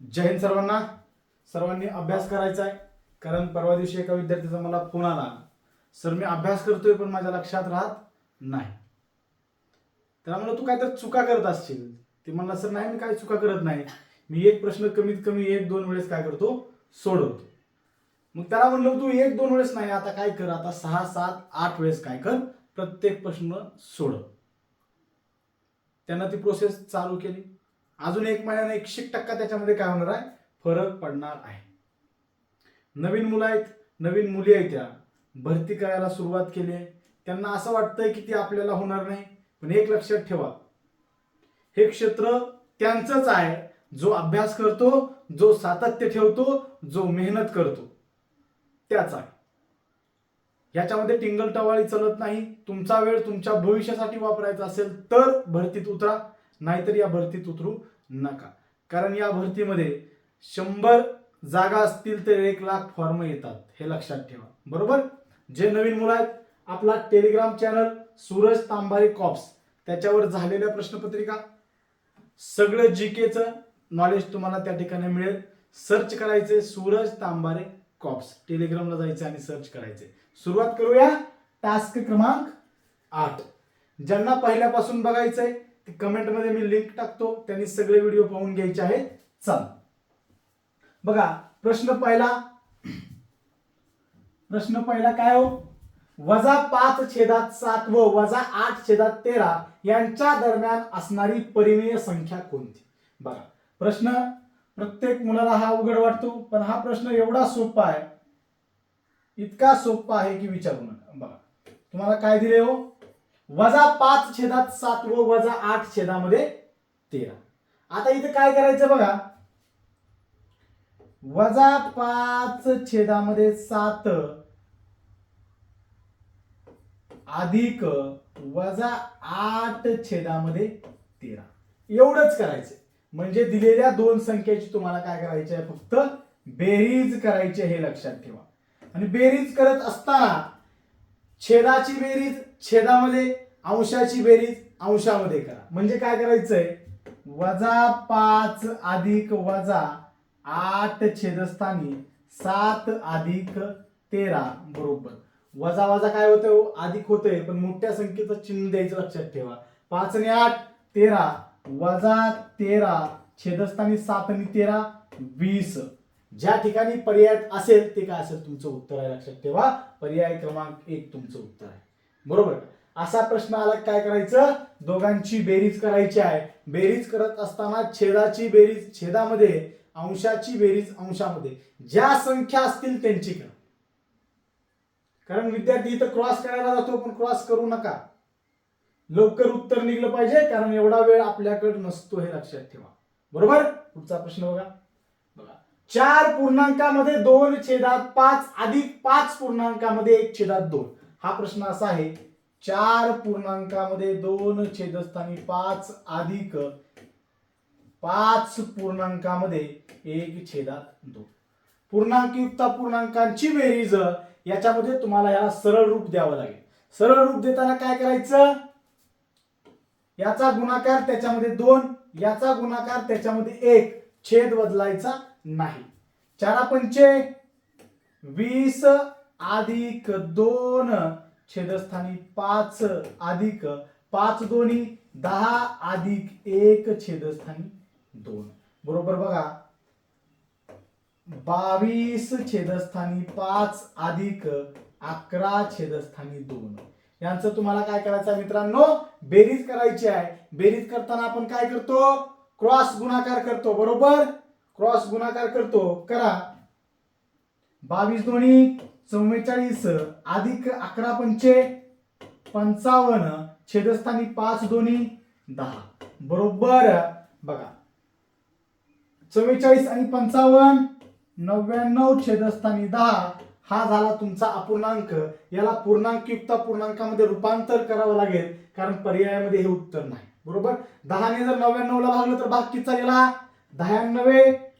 जय हिंद सर्वांना. सर्वांनी अभ्यास करायचा आहे. कारण परवा दिवशी एका विद्यार्थ्याचा मला फोन आला. सर मी अभ्यास करतोय पण माझ्या लक्षात राहत नाही. त्याला म्हणलं तू काय तर चुका करत असशील. ते म्हणला सर नाही मी काय चुका करत नाही. मी एक प्रश्न कमीत कमी एक दोन वेळेस काय करतो? सोडवतो. मग त्याला म्हणलं तू एक दोन वेळेस नाही आता काय कर? आता सहा सात आठ वेळेस काय कर? प्रत्येक प्रश्न सोडव. त्यांना ती प्रोसेस चालू केली. अजून एक महिन्याने एकशे टक्का त्याच्यामध्ये काय होणार आहे? फरक पडणार आहे. नवीन मुलं आहेत नवीन मुली आहेत त्या. भरती करायला सुरुवात केली आहे. त्यांना असं वाटतंय की ती आपल्याला होणार नाही पण एक लक्षात ठेवा. हे क्षेत्र त्यांचंच आहे. जो अभ्यास करतो जो सातत्य ठेवतो जो मेहनत करतो. त्याच आहे. याच्यामध्ये टिंगल टवाळी चालत नाही. तुमचा वेळ तुमच्या भविष्यासाठी वापरायचा असेल तर भरतीत उतरा. नाहीतर या भरतीत उतरू नका. कारण या भरतीमध्ये शंभर जागा असतील तर एक लाख फॉर्म येतात हे लक्षात ठेवा. बरोबर? जे नवीन मुलं आहेत आपला Telegram channel Suraj Tambare cops त्याच्यावर झालेल्या प्रश्नपत्रिका. सगळं जी केचं नॉलेज तुम्हाला त्या ठिकाणी मिळेल. सर्च करायचे सूरज तांबारे कॉप्स टेलिग्रामला जायचे आणि सर्च करायचे सुरुवात करूया. टास्क क्रमांक आठ. ज्यांना पहिल्यापासून बघायचंय कमेंटमध्ये मी लिंक टाकतो त्यांनी सगळे व्हिडिओ पाहून घ्यायचे आहेत. चल. बघा प्रश्न पहिला. प्रश्न पहिला काय हो? वजा पाच छेदात सात व वजा आठ छेदात तेरा यांच्या दरम्यान असणारी परिमेय संख्या कोणती? बघा प्रश्न प्रत्येक मुलाला हा अवघड वाटतो पण हा प्रश्न एवढा सोपा आहे इतका सोपा आहे की विचारू नका. बघा. तुम्हाला काय दिले हो? वजा पाच छेदात सात व वजा आठ छेदामध्ये तेरा. आता इथे काय करायचं बघा. वजा पाच छेदामध्ये सात अधिक वजा आठ छेदामध्ये तेरा. एवढंच करायचं. म्हणजे दिलेल्या दोन संख्येची तुम्हाला काय करायची आहे? फक्त बेरीज करायची हे लक्षात ठेवा. आणि बेरीज करत असताना छेदाची बेरीज छेदामध्ये अंशाची बेरीज अंशामध्ये करा. म्हणजे काय करायचंय? वजा पाच अधिक वजा आठ छेदस्थानी सात अधिक तेरा. बरोबर. वजा वजा काय होतं हो? अधिक होतंय. पण मोठ्या संख्येचं चिन्ह द्यायचं लक्षात ठेवा. पाच आणि आठ तेरा. वजा तेरा छेदस्थानी सात आणि तेरा वीस. ज्या ठिकाणी पर्याय असेल ते काय असेल? तुमचं उत्तर आहे. लक्षात ठेवा. पर्याय क्रमांक एक तुमचं उत्तर आहे. बरोबर? असा प्रश्न आला काय करायचं? दोघांची बेरीज करायची आहे. बेरीज करत असताना छेदाची बेरीज छेदामध्ये अंशाची बेरीज अंशामध्ये. ज्या संख्या असतील त्यांची करा. कारण विद्यार्थी इथं क्रॉस करायला जातो पण क्रॉस करू नका. लवकर उत्तर निघलं पाहिजे कारण एवढा वेळ आपल्याकडे नसतो हे लक्षात ठेवा. बरोबर? पुढचा प्रश्न बघा. बघा. चार पूर्णांकामध्ये दोन छेदात पाच अधिक पाच पूर्णांकामध्ये एक छेदात दोन. हा प्रश्न असा आहे चार पूर्णांकामध्ये दोन छेदस्थानी पाच अधिक पाच पूर्णांकामध्ये एक छेदात दोन. पूर्णांकयुक्त पूर्णांकांची बेरीज याच्यामध्ये तुम्हाला याला सरळ रूप द्यावं लागेल. सरळ रूप देताना काय करायचं? याचा गुणाकार त्याच्यामध्ये दोन याचा गुणाकार त्याच्यामध्ये एक. छेद बदलायचा नाही. चारा पंचे वीस अधिक दोन छेदस्थानी पाच अधिक पाच दोन्ही दहा अधिक एक छेदस्थानी दोन. बरोबर बघा. बावीस छेदस्थानी पाच अधिक अकरा छेदस्थानी दोन. यांचं तुम्हाला काय करायचं आहे मित्रांनो? बेरीज करायची आहे. बेरीज करताना आपण काय करतो? क्रॉस गुणाकार करतो. बरोबर? क्रॉस गुणाकार करतो. करा. बावीस दोन्ही चव्वेचाळीस अधिक अकरा पंचे पंचावन्न छेदस्थानी पाच दोन्ही दहा. बरोबर? बघा. चव्वेचाळीस आणि पंचावन्न नव्याण्णव छेदस्थानी दहा. हा झाला तुमचा अपूर्णांक. याला पूर्णांकयुक्त पूर्णांकामध्ये रूपांतर करावं लागेल कारण पर्यायामध्ये हे उत्तर नाही. बरोबर? दहाने जर नव्याण्णवला भागलं तर भाग किती गेला दहाण्णवे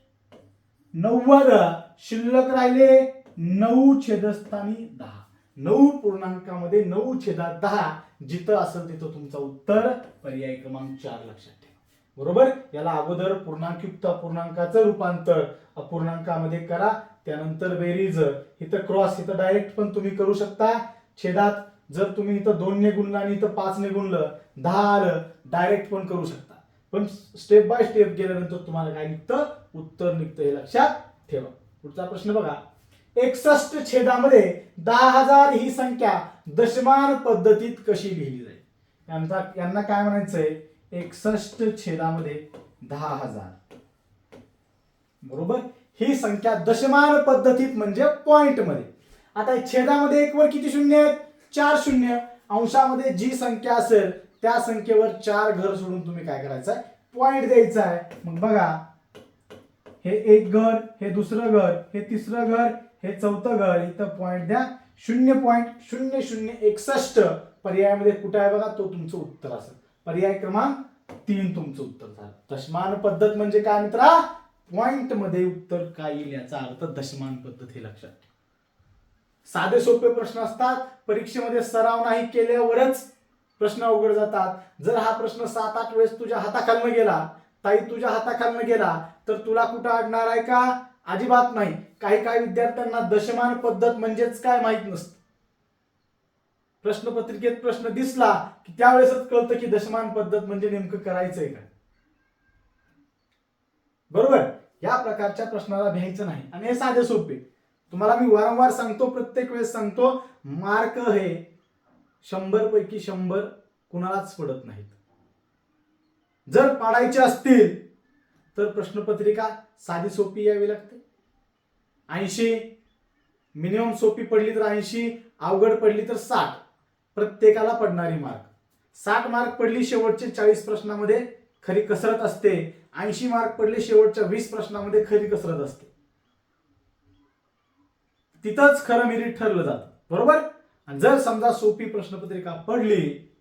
नव्वद. शिल्लक राहिले नऊ छेदस्थानी दहा. नऊ पूर्णांकामध्ये नऊ छेदात दहा. जिथं असेल तिथं तुमचं उत्तर पर्याय क्रमांक चार लक्षात ठेवा. बरोबर? याला अगोदर पूर्णांकयुक्त अपूर्णांकाचं रूपांतर अपूर्णांकामध्ये करा. त्यानंतर बेरीज. इथं क्रॉस इथं डायरेक्ट पण तुम्ही करू शकता. छेदात जर तुम्ही इथं दोनने गुणलं आणि इथं पाचने गुणलं दहा आलं डायरेक्ट पण करू शकता. पण स्टेप बाय स्टेप गेल्यानंतर तुम्हाला काय निघतं? उत्तर निघतं हे लक्षात ठेवा. पुढचा प्रश्न बघा. एकसष्ट छेदामध्ये दहा हजार ही संख्या दशमान पद्धतीत कशी लिहिली जाईल? यांचा यांना काय म्हणायचंय? एकसष्ट छेदामध्ये दहा हजार बरोबर? ही संख्या दशमान पद्धतीत म्हणजे पॉइंटमध्ये. आता छेदामध्ये एक वर किती शून्य आहेत? चार शून्य. अंशामध्ये जी संख्या असेल त्या संख्येवर चार घर सोडून तुम्ही काय करायचं आहे पॉइंट द्यायचा आहे मग बघा हे एक घर हे दुसरं घर हे तिसरं घर हे चौथं घर. इथं पॉईंट द्या. शून्य पॉईंट शून्य शून्य एकसष्ट पर्यायामध्ये कुठं आहे बघा? तो तुमचं उत्तर असेल. पर्याय क्रमांक तीन तुमचं उत्तर झालं. दशमान पद्धत म्हणजे काय मित्रा? पॉइंटमध्ये उत्तर काय येईल याचा अर्थ दशमान पद्धत हे लक्षात ठेवा. साधे सोपे प्रश्न असतात. परीक्षेमध्ये सराव नाही केल्यावरच प्रश्न अवघड जातात. जर हा प्रश्न सात आठ वेळेस तुझ्या हाताखालनं गेला ताई तुझ्या हाताखालनं गेला तर तुला कुठं अडणार आहे का? अजिबात नाही. काही काही विद्यार्थ्यांना दशमान पद्धत म्हणजेच काय माहीत नसतं. प्रश्नपत्रिकेत प्रश्न दिसला की त्यावेळेसच कळतं की दशमान पद्धत म्हणजे नेमकं करायचंय काय बरोबर? या प्रकारच्या प्रश्नाला भ्यायचं नाही. आणि हे साधे सोपे. तुम्हाला मी वारंवार सांगतो प्रत्येक वेळेस सांगतो मार्क हे शंभर पैकी शंभर कुणालाच पडत नाहीत. जर पाडायचे असतील तर प्रश्नपत्रिका साधी सोपी यावी लागते. ऐंशी मिनिमम सोपी पडली तर ऐंशी अवघड पडली तर साठ. प्रत्येकाला पडणारी मार्क साठ मार्क पडली शेवटचे चाळीस प्रश्नामध्ये खरी कसरत असते. ऐंशी मार्क पडले शेवटच्या वीस प्रश्नामध्ये खरी कसरत असते. तिथंच खरं मिरीट ठरलं जातं. बरोबर? आणि जर समजा सोपी प्रश्नपत्रिका पडली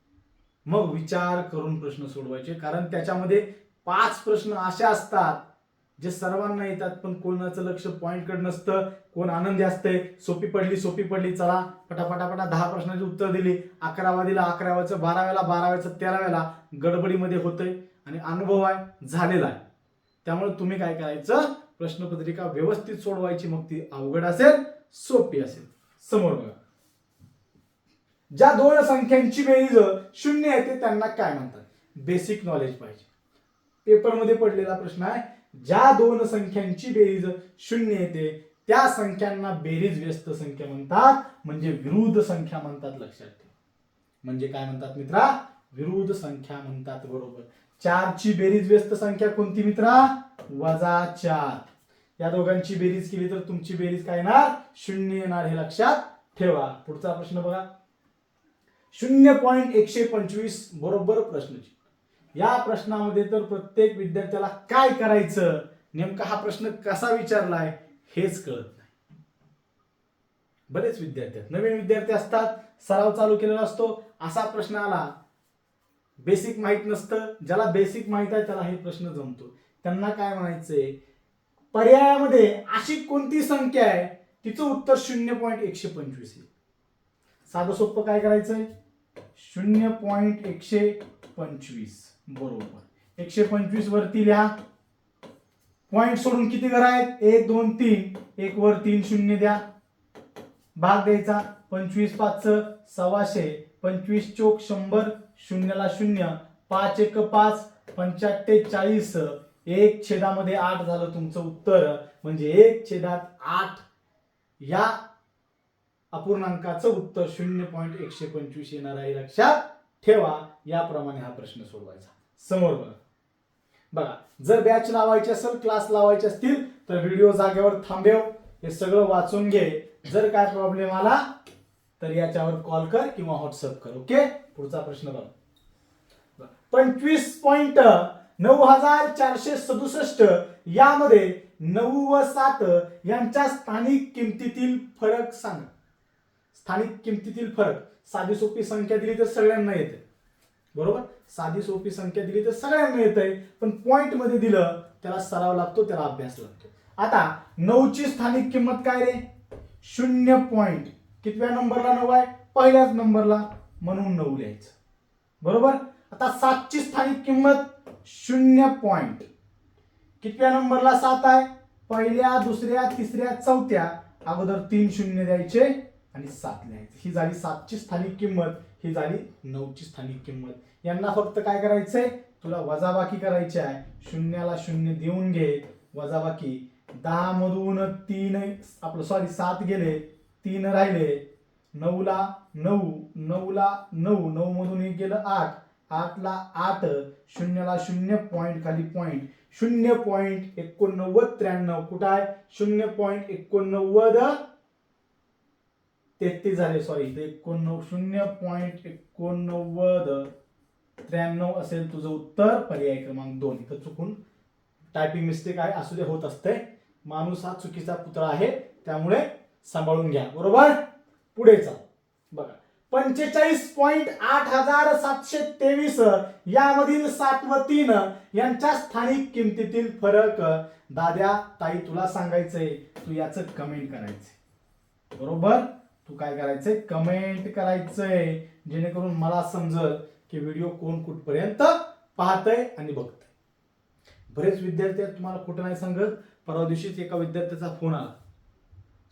मग विचार करून प्रश्न सोडवायचे. कारण त्याच्यामध्ये पाच प्रश्न असे असतात जे सर्वांना येतात पण कोणाचं लक्ष पॉईंटकडे नसतं कोण आनंदी असते सोपी पडली सोपी पडली चला पटापटापटा दहा प्रश्नाची उत्तर दिली. अकरावा दिला अकराव्याचं बाराव्याला बाराव्याचं तेराव्याला गडबडीमध्ये होतंय आणि अनुभव आहे झालेला आहे. त्यामुळे तुम्ही काय करायचं? प्रश्नपत्रिका व्यवस्थित सोडवायची मग ती अवघड असेल सोपी असेल. समोर बघा. ज्या दोन संख्यांची बेरीज शून्य येते त्यांना काय म्हणतात? बेसिक नॉलेज पाहिजे. पेपरमध्ये पडलेला प्रश्न आहे ज्या दोन संख्यांची बेरीज शून्य येते त्या संख्यांना बेरीज व्यस्त संख्या म्हणतात म्हणजे विरुद्ध संख्या म्हणतात लक्षात ठेवा. म्हणजे काय म्हणतात मित्रा? विरुद्ध संख्या म्हणतात बरोबर. चारची बेरीज व्यस्त संख्या कोणती मित्रा? वजा चार. या दोघांची बेरीज केली तर तुमची बेरीज काय येणार? शून्य येणार हे लक्षात ठेवा. पुढचा प्रश्न बघा. शून्य पॉईंट एकशे पंचवीस बरोबर प्रश्नची या प्रश्नामध्ये तर प्रत्येक विद्यार्थ्याला काय करायचं? नेमका हा प्रश्न कसा विचारलाय? हेच कळत नाही. बरेच विद्यार्थी नवीन विद्यार्थी असतात सराव चालू केलेला असतो. असा प्रश्न आला बेसिक माहीत नसतं. ज्याला बेसिक माहीत आहे त्याला हे प्रश्न जमतो. त्यांना काय म्हणायचंय? पर्यायामध्ये अशी कोणती संख्या आहे? तिचं उत्तर शून्य पॉईंट एकशे पंचवीस आहे. साधं सोपं काय करायचंय? शून्य पॉईंट एकशे पंचवीस. बरोबर. एकशे पंचवीस वरती लिहा. पॉईंट सोडून किती घर आहेत? एक दोन तीन. एक वर तीन शून्य द्या. भाग द्यायचा. पंचवीस पाच सव्वाशे. पंचवीस चोक शंभर शून्यला शून्य. पाच एक पाच पंच्याहत्ते चाळीस. एक छेदामध्ये आठ झालं तुमचं उत्तर. म्हणजे एक छेदात आठ. या अपूर्णांकाचं उत्तर शून्य पॉईंट एकशे पंचवीस येणार आहे. लक्षात ठेवा याप्रमाणे हा प्रश्न सोडवायचा. समोर बघा. बघा जर बॅच लावायची असेल क्लास लावायचे असतील तर व्हिडिओ जागेवर थांबेव. हे सगळं वाचून घे. जर काय प्रॉब्लेम आला तर याच्यावर कॉल कर किंवा व्हॉट्सअप कर ओके पुढचा प्रश्न बघा. पंचवीस पॉईंट नऊ हजार चारशे सदुसष्ट यामध्ये नऊ व सात यांच्या स्थानिक किमतीतील फरक सांगा. स्थानिक किमतीतील फरक. साधी सोपी संख्या दिली तर सगळ्यांना येते. बरोबर? साधी सोपी संख्या दिली तर सगळ्यांना येत आहे पण पॉईंटमध्ये दिलं त्याला सराव लागतो त्याला अभ्यास लागतो. आता नऊची स्थानिक किंमत काय रे? शून्य पॉईंट कितव्या नंबरला नऊ आहे? पहिल्याच नंबरला म्हणून नऊ लिहायचं. बरोबर? आता सातची स्थानिक किंमत शून्य पॉईंट कितव्या नंबरला सात आहे? पहिल्या दुसऱ्या तिसऱ्या चौथ्या. अगोदर तीन शून्य द्यायचे. आणि सात लिहायचं. ही झाली सातची स्थानिक किंमत ही झाली नऊची स्थानिक किंमत. यांना फक्त काय करायचंय? तुला वजाबाकी करायची आहे. शून्याला शून्य देऊन घे. वजाबाकी. दहा मधून तीन आपलं सॉरी सात गेले तीन राहिले. नऊला नऊ नऊला नऊ नऊ मधून एक गेलं आठ. आठला आठ शून्याला शून्य पॉईंट खाली पॉईंट शून्य पॉईंट एकोणनव्वद त्र्याण्णव. कुठं आहे? शून्य पॉईंट एकोणनव्वद तेहतीस झाले सॉरी ते एकोणनव्वद शून्य पॉईंट एकोणनव्वद त्र्याण्णव असेल तुझं उत्तर. पर्याय क्रमांक दोन. इथं चुकून टायपिंग मिस्टेक आहे असू दे होत असते. माणूस हा चुकीचा पुतळा आहे त्यामुळे सांभाळून घ्या. बरोबर? पुढे चाल. बघा. पंचेचाळीस पॉईंट आठ हजार सातशे तेवीस यामधील सात व तीन यांच्या स्थानिक किमतीतील फरक. दाद्या ताई तुला सांगायचंय. तू याचं कमेंट करायचंय. बरोबर? तू काय करायचंय? कमेंट करायचंय. जेणेकरून मला समजल की व्हिडिओ कोण कुठपर्यंत पाहतय आणि बघतय. बरेच विद्यार्थी तुम्हाला कुठं नाही सांगत. परवा दिवशीच एका विद्यार्थ्याचा फोन आला.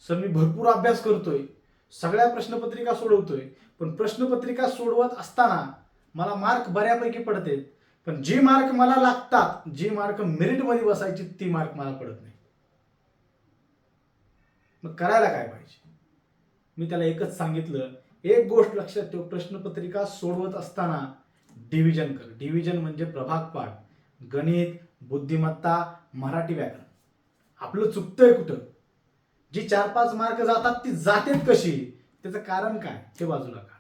सर मी भरपूर अभ्यास करतोय. सगळ्या प्रश्नपत्रिका सोडवतोय. पण प्रश्नपत्रिका सोडवत असताना मला मार्क बऱ्यापैकी पडते पण जे मार्क मला लागतात जे मार्क मेरिटमध्ये बसायचे ती मार्क मला पडत नाही. मग करायला काय पाहिजे? मी त्याला एकच सांगितलं एक गोष्ट लक्षात ठेव प्रश्नपत्रिका सोडवत असताना डिव्हिजन कर. डिव्हिजन म्हणजे प्रभाग पाठ गणित बुद्धिमत्ता मराठी व्याकरण. आपलं चुकतंय कुठं? जी चार पाच मार्क जातात ती जातेत कशी? त्याचं कारण काय? ते बाजूला का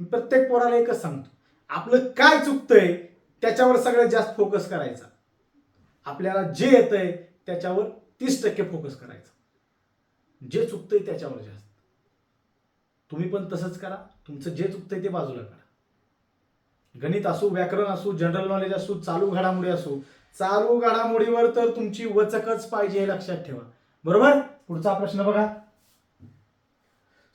मी प्रत्येक पोराला एकच सांगतो. आपलं काय चुकतंय त्याच्यावर सगळ्यात जास्त फोकस करायचा. आपल्याला जे येतंय त्याच्यावर तीस टक्के फोकस करायचा. जे चुकतंय त्याच्यावर जास्त. तुम्ही पण तसंच करा. तुमचं जे चुकतंय ते बाजूला करा. गणित असो व्याकरण असो जनरल नॉलेज असो चालू घडामोडी असो चालू घडामोडीवर तर तुमची वचकच पाहिजे हे लक्षात ठेवा. बरोबर? पुढचा प्रश्न बघा.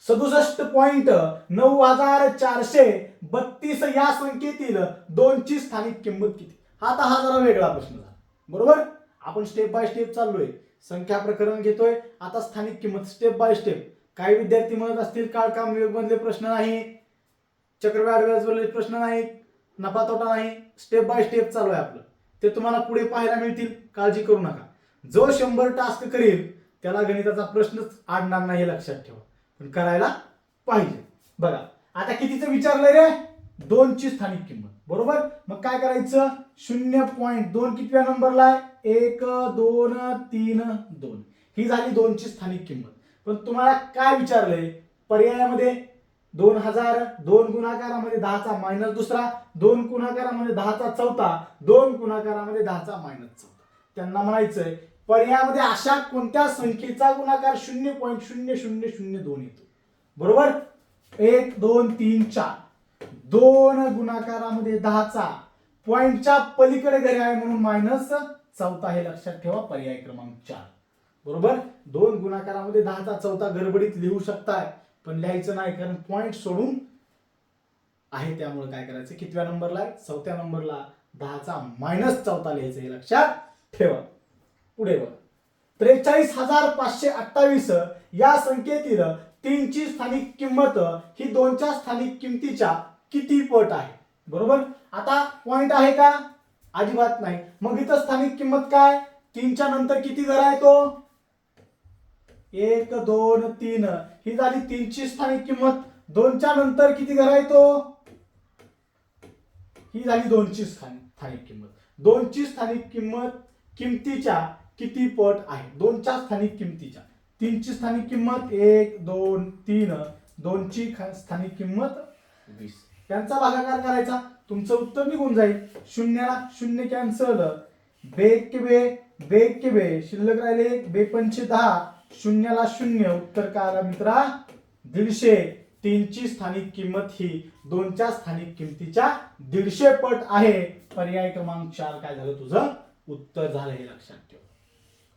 सदुसष्ट पॉइंट नऊ हजार चारशे बत्तीस या संख्येतील दोनची स्थानिक किंमत किती? हा आता हा जरा वेगळा प्रश्न झाला. बरोबर? आपण स्टेप बाय स्टेप चाललोय. संख्या प्रकरण घेतोय. आता स्थानिक किंमत स्टेप बाय स्टेप काही विद्यार्थी म्हणत असतील काळ काम विभागमधले प्रश्न नाही. चक्रवाढ व्याजवरले प्रश्न नाही. नफा तोटा नाही. स्टेप बाय स्टेप चालू आहे आपलं. ते तुम्हाला पुढे पाहायला मिळतील. काळजी करू नका. जो शंभर टास्क करील त्याला गणिताचा प्रश्नच आडणार नाही हे लक्षात ठेवा. पण करायला पाहिजे. बघा आता कितीचं विचारलंय रे? दोनची स्थानिक किंमत. बरोबर? मग काय करायचं? शून्य पॉईंट दोन कितव्या नंबरला आहे? एक दोन तीन दोन. ही झाली दोनची स्थानिक किंमत. पण तुम्हाला काय विचारलंय? पर्यायामध्ये दोन हजार दोन गुणाकारामध्ये दहाचा मायनस दुसरा दोन गुणाकारामध्ये दहाचा चौथा दोन गुणाकारामध्ये दहाचा मायनस चौथा. त्यांना म्हणायचंय पर्यायामध्ये अशा कोणत्या संख्येचा गुणाकार शून्य पॉईंट शून्य शून्य शून्य दोन येतो? बरोबर? एक दोन तीन चार. दोन गुणाकारामध्ये दहाचा. पॉइंटच्या पलीकडे घरी आहे म्हणून मायनस चौथा हे लक्षात ठेवा पर्याय क्रमांक चार. बरोबर? दोन गुणाकारामध्ये दहाचा चौथा गडबडीत लिहू शकताय पण लिहायचं नाही कारण पॉइंट सोडून आहे त्यामुळे काय करायचं? कितव्या नंबरला आहे? चौथ्या नंबरला दहाचा मायनस चौथा लिहायचं हे लक्षात ठेवा. पुढे बघा. त्रेचाळीस हजार पाचशे अठ्ठावीस या संख्येतील तीनची स्थानिक किंमत ही दोनच्या स्थानिक किमतीच्या किती पट आहे? बरोबर? आता पॉइंट आहे का? अजिबात नाही. मग इथं स्थानिक किंमत काय? तीनच्या नंतर किती घर आहे तो? एक दोन तीन. ही झाली तीनची स्थानिक किंमत. दोनच्या नंतर किती घर आहे तो? ही झाली दोनची स्थानिक स्थानिक किंमत. दोनची स्थानिक किंमत किमतीच्या किती पट आहे? दोनच्या स्थानिक किमतीच्या. तीनची स्थानिक किंमत एक दोन तीन. दोनची स्थानिक किंमत वीस. त्यांचा भागाकार करायचा. तुमचं उत्तर निघून जाईल. शून्याला शून्य कॅन्सल बे के बे बेक के बे. शिल्लक राहिले एक बे पंचे दहा. शून्याला शून्य. उत्तर काय मित्रा? दीडशे. तीनची स्थानिक किंमत ही दोनच्या स्थानिक किमतीच्या दीडशे पट आहे. पर्याय क्रमांक चार. काय झालं तुझं? उत्तर झालं हे लक्षात ठेव.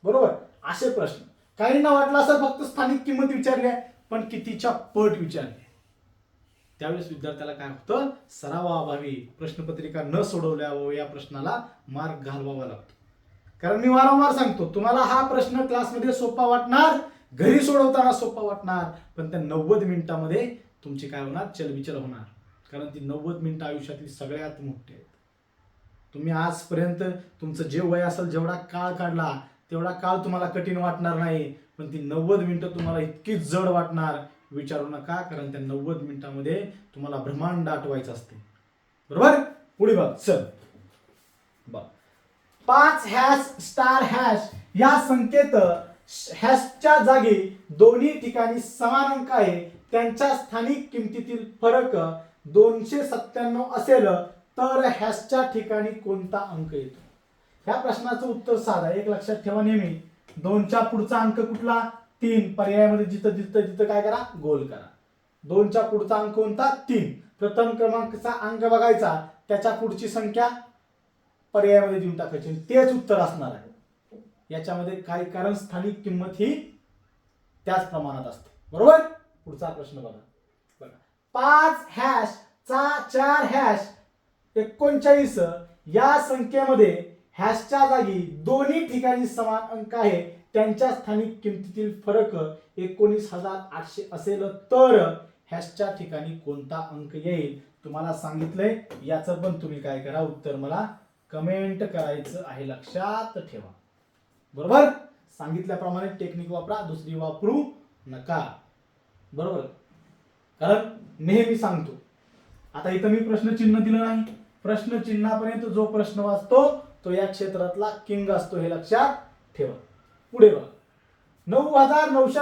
बरोबर? असे प्रश्न. काहींना वाटलं असं फक्त स्थानिक किंमत विचारली आहे पण कितीच्या पट विचारली आहे. त्यावेळेस विद्यार्थ्याला काय होतं? सरावाअभावी प्रश्नपत्रिका न सोडवल्यावर या प्रश्नाला मार्क घालवावा लागतो. कारण मी वारंवार सांगतो तुम्हाला हा प्रश्न क्लासमध्ये सोपा वाटणार घरी सोडवताना सोपा वाटणार पण त्या नव्वद मिनिटामध्ये तुमची काय होणार? चलबिचल होणार. कारण ती नव्वद मिनिटं आयुष्यातली सगळ्यात मोठी आहेत. तुम्ही आजपर्यंत तुमचं जे वय असेल जेवढा काळ काढला तेवढा काळ तुम्हाला कठीण वाटणार नाही पण ती नव्वद मिनिटं तुम्हाला इतकी जड वाटणार विचारू नका कारण त्या नव्वद मिनिटामध्ये तुम्हाला ब्रह्मांड आठवायचं असते. बरोबर? पुढे बघ चल. बघ. पाच हॅश स्टार हॅश या संकेत हॅशच्या जागी दोन्ही ठिकाणी समान अंक आहे. त्यांच्या स्थानिक किमतीतील फरक दोनशे सत्त्याण्णव असेल तर हॅशच्या ठिकाणी कोणता अंक येतो? ह्या प्रश्नाचं उत्तर साधा. एक लक्षात ठेवा नेहमी. दोनच्या पुढचा अंक कुठला? तीन. पर्यायामध्ये जिथं जिथं जिथं काय करा? गोल करा. दोनच्या पुढचा अंक कोणता? तीन. प्रथम क्रमांकाचा अंक बघायचा. त्याच्या पुढची संख्या पर्यायामध्ये देऊन टाकायची. तेच उत्तर असणार आहे. याच्यामध्ये काही कारण स्थानिक किंमत ही त्याच प्रमाणात असते. बरोबर? पुढचा प्रश्न बघा. बघा. पाच हॅश चा चार हॅश एकोणचाळीस. या संख्येमध्ये हॅशच्या जागी दोन्ही ठिकाणी समान अंक आहे. त्यांच्या स्थानिक किमतीतील फरक एकोणीस हजार आठशे असेल तर हॅशच्या ठिकाणी कोणता अंक येईल तुम्हाला सांगितलंय. याचं पण तुम्ही काय करा उत्तर मला कमेंट करायचं आहे. लक्षात ठेवा. बरोबर? सांगितल्याप्रमाणे टेक्निक वापरा दुसरी वापरू नका. बरोबर? कारण नेहमी सांगतो. आता इथं मी प्रश्नचिन्ह दिलं नाही. प्रश्नचिन्हापर्यंत जो प्रश्न वाचतो तो या क्षेत्रातला किंग असतो हे लक्षात ठेवा. पुढे बघा. नऊ हजार नऊशे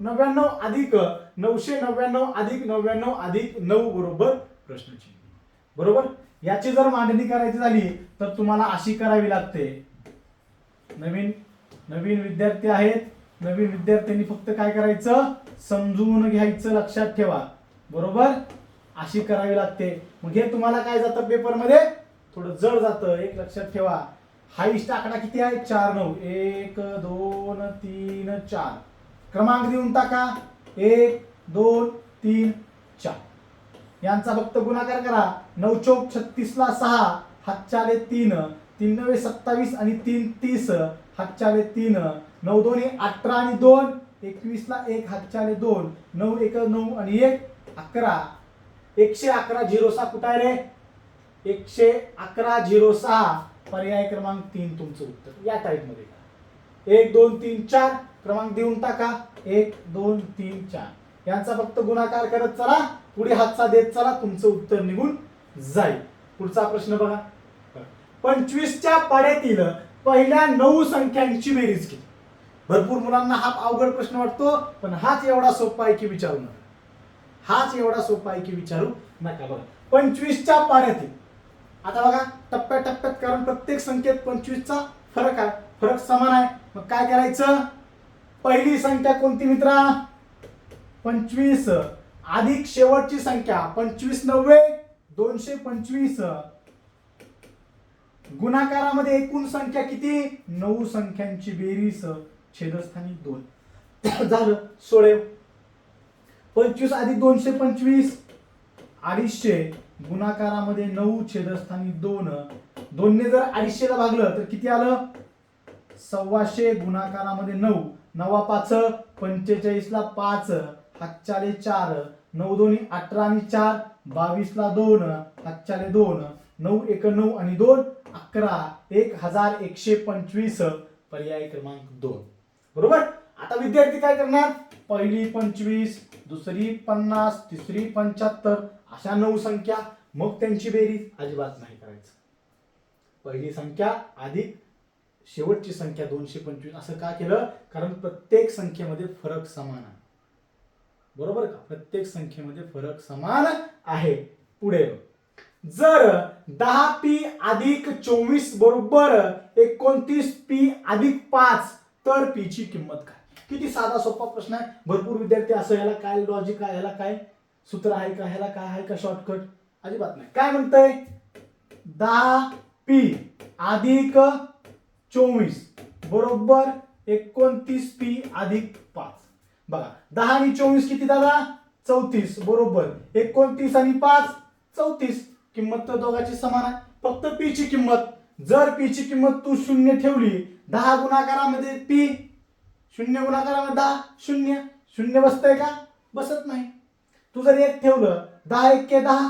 नव्याण्णव अधिक नऊशे नव्याण्णव अधिक नव्याण्णव अधिक नऊ बरोबर प्रश्नचिन्ह. बरोबर? याची जर मांडणी करायची झाली तर तुम्हाला अशी करावी लागते. नवीन नवीन विद्यार्थी आहेत. नवीन विद्यार्थ्यांनी फक्त काय करायचं? समजून घ्यायचं लक्षात ठेवा. बरोबर? अशी करावी लागते. मग हे तुम्हाला काय जातं पेपरमध्ये थोडं जड जातं एक लक्षात ठेवा. हाईस्ट आकडा किती आहे? चार नऊ. एक दोन तीन चार. क्रमांक देऊन टाका. एक दोन तीन चार. यांचा फक्त गुणाकार करा. नऊ चौक छत्तीसला सहा हातच्याले तीन तीन नवे सत्तावीस आणि तीन तीस हातच्याले तीन नऊ दोन्ही अठरा आणि दोन एकवीसला एक हातच्याले दोन नऊ एक नऊ आणि एक अकरा. एकशे अकरा झिरो सहा कुठं आहे रे? एकशे अकरा झिरो सहा. पर्याय क्रमांक तीन तुमचं उत्तर. या टाईपमध्ये एक दोन तीन चार क्रमांक देऊन टाका. एक दोन तीन चार. यांचा फक्त गुणाकार करत चला. पुढे हातचा देत चला. तुमचं उत्तर निघून जाईल. पुढचा प्रश्न बघा. पंचवीसच्या पाड्यातील पहिल्या नऊ संख्यांची बेरीज केली. भरपूर मुलांना हा अवघड प्रश्न वाटतो पण हाच एवढा सोपा आहे की विचारू नका. हाच एवढा सोपा आहे की विचारू नका बघा पंचवीसच्या पाड्यातील आता बघा टप्प्या टप्प्यात कारण प्रत्येक संख्येत पंचवीसचा फरक आहे. फरक समान आहे. मग काय करायचं? पहिली संख्या कोणती मित्रा? पंचवीस. अधिक शेवटची संख्या पंचवीस नव्वे दोनशे पंचवीस. गुणाकारामध्ये एकूण संख्या किती? नऊ संख्यांची बेरीस छेदस्थानी दोन. झालं. सोळे पंचवीस अधिक दोनशे पंचवीस. अडीचशे. गुणाकारामध्ये नऊ छेदस्थानी दोन. दोनने जर अडीचशेला भागलं तर किती आलं? सव्वाशे गुणाकारामध्ये नऊ. नवा पाच पंचेचाळीसला पाच. हातच्याले चार. नऊ दोन्ही अठरा आणि चार. बावीसला दोन. हातच्याले दोन. नऊ एक नऊ आणि दोन. अकरा एक हजार एकशे पंचवीस. पर्याय क्रमांक दोन. बरोबर? आता विद्यार्थी काय करणार? पहिली पंचवीस दुसरी पन्नास तिसरी पंच्याहत्तर. अशा नऊ संख्या मग त्यांची बेरीज अजिबात नाही करायचं. पहिली संख्या अधिक शेवटची संख्या दोनशे पंचवीस. असं का केलं? कारण प्रत्येक संख्येमध्ये फरक समान आहे. बरोबर का? प्रत्येक संख्येमध्ये फरक समान आहे. पुढे जर दहा पी अधिक चोवीस बरोबर एकोणतीस पी अधिक पाच तर पी ची किंमत काय? किती साधा सोपा प्रश्न आहे. भरपूर विद्यार्थी असं याला काय? लॉजिक आहे याला काय? सूत्र आहे का? ह्याला काय आहे का? शॉर्टकट अजिबात नाही. काय म्हणतंय? दहा पी. अधिक चोवीस. बरोबर एकोणतीस पी अधिक पाच. बघा. दहा आणि चोवीस किती दादा? चौतीस. बरोबर. एकोणतीस आणि पाच चौतीस. किंमत तर दोघांची समान आहे. फक्त पी ची किंमत. जर पी ची किंमत तू शून्य ठेवली दहा गुणाकारामध्ये पी शून्य गुणाकारामध्ये दहा शून्य. शून्य बसतंय का? बसत नाही. तू जर एक ठेवलं दहा एक के दहा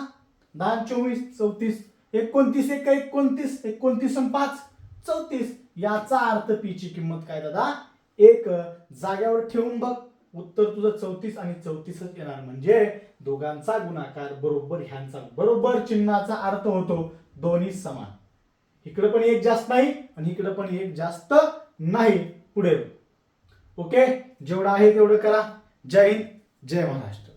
दहा चोवीस चौतीस एकोणतीस एक एकोणतीस एकोणतीस पाच चौतीस. याचा अर्थ पी ची किंमत काय दादा? एक जाग्यावर ठेवून बघ. उत्तर तुझं चौतीस आणि चौतीसच येणार. म्हणजे दोघांचा गुणाकार बरोबर ह्यांचा बरोबर चिन्हाचा अर्थ होतो दोन्ही समान. इकडं पण एक जास्त नाही आणि इकडं पण एक जास्त नाही. पुढे ओके? जेवढं आहे तेवढं करा. जय हिंद जय महाराष्ट्र.